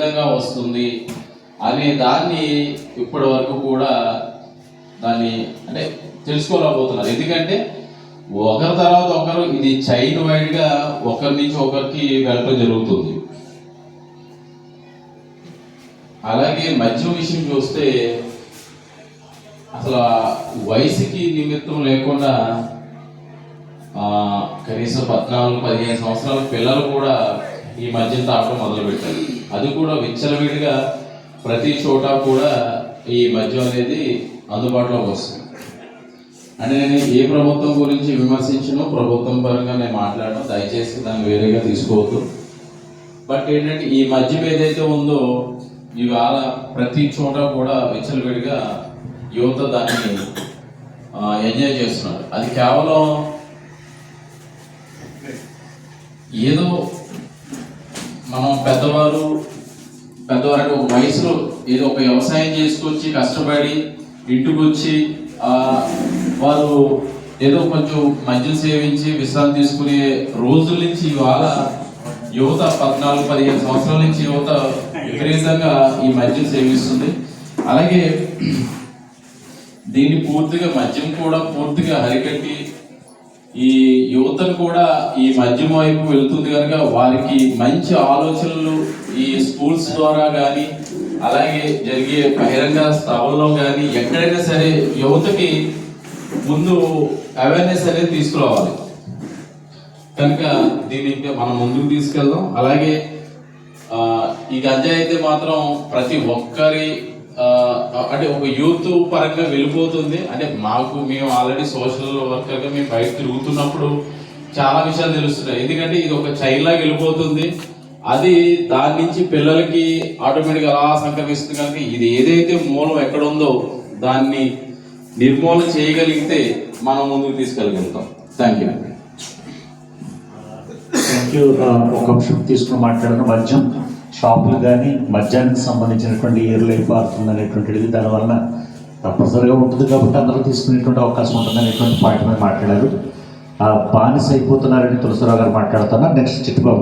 విధంగా వస్తుంది. అనే దాన్ని ఇప్పటి వరకు కూడా దాన్ని అంటే తెలుసుకోలేకపోతున్నారు. ఎందుకంటే ఒకరి తర్వాత ఒకరు ఇది చైన్ వైడ్గా ఒకరి నుంచి ఒకరికి వెళ్ళడం జరుగుతుంది. అలాగే మద్యం విషయం చూస్తే అసలు వయసుకి నిమిత్తం లేకుండా కనీసం పద్నాలుగు పదిహేను సంవత్సరాల పిల్లలు కూడా ఈ మద్యం తాగడం మొదలుపెట్టారు. అది కూడా విచ్చలవిడిగా ప్రతి చోట కూడా ఈ మద్యం అనేది అందుబాటులోకి వస్తుంది. అంటే నేను ఏ ప్రభుత్వం గురించి విమర్శించను ప్రభుత్వం పరంగా నేను మాట్లాడను. దయచేసి దాన్ని వేరేగా తీసుకోవద్దు. బట్ ఏంటంటే ఈ మద్యం ఏదైతే ఉందో ఇవాళ ప్రతి చోట కూడా విచ్చలవిడిగా యువత దాన్ని ఎంజాయ్ చేస్తున్నారు. అది కేవలం ఏదో మనం పెద్దవారు పెద్దవారు ఒక వయసులో ఏదో ఒక వ్యవసాయం చేసుకొచ్చి కష్టపడి ఇంటికి వచ్చి వారు ఏదో కొంచెం మద్యం సేవించి విశ్రాంతి తీసుకునే రోజుల నుంచి ఇవాళ యువత పద్నాలుగు పదిహేను సంవత్సరాల నుంచి యువత విపరీతంగా ఈ మద్యం సేవిస్తుంది. అలాగే దీన్ని పూర్తిగా మద్యం కూడా పూర్తిగా హరికట్టి ఈ యువతను కూడా ఈ మద్యం వైపు వెళ్తుంది కనుక వారికి మంచి ఆలోచనలు ఈ స్కూల్స్ ద్వారా కానీ అలాగే జరిగే బహిరంగ స్థలంలో కానీ ఎక్కడైనా సరే యువతకి ముందు అవేర్నెస్ అనేది తీసుకురావాలి. కనుక దీన్ని ఇంకా మనం ముందుకు తీసుకెళ్దాం. అలాగే ఈ గంజాయి అయితే మాత్రం ప్రతి ఒక్కరి అంటే ఒక యూత్ పరంగా వెళ్ళిపోతుంది. అంటే మాకు మేము ఆల్రెడీ సోషల్ వర్కర్గా మేము బయట తిరుగుతున్నప్పుడు చాలా విషయాలు తెలుస్తున్నాయి. ఎందుకంటే ఇది ఒక చైన్ వెళ్ళిపోతుంది. అది దాని నుంచి పిల్లలకి ఆటోమేటిక్గా అలా సంక్రమిస్తుంది కనుక ఇది ఏదైతే మూలం ఎక్కడ ఉందో దాన్ని నిర్మూలన చేయగలిగితే మనం ముందుకు తీసుకెళ్ళగలుగుతాం. థ్యాంక్ యూ థ్యాంక్ యూ ఒక అంశం తీసుకుని మాట్లాడిన మద్యం షాపులు కానీ మద్యానికి సంబంధించినటువంటి ఏర్లు అయిపోతుంది అనేటువంటిది దానివల్ల తప్పనిసరిగా ఉంటుంది కాబట్టి అందరూ తీసుకునేటువంటి అవకాశం ఉంటుంది అనేటువంటి పాయింట్ మీద మాట్లాడారు. ఆ, బానిస అయిపోతున్నారని తులసిరావు గారు మాట్లాడుతున్నారు. నెక్స్ట్ చిట్టుబాబు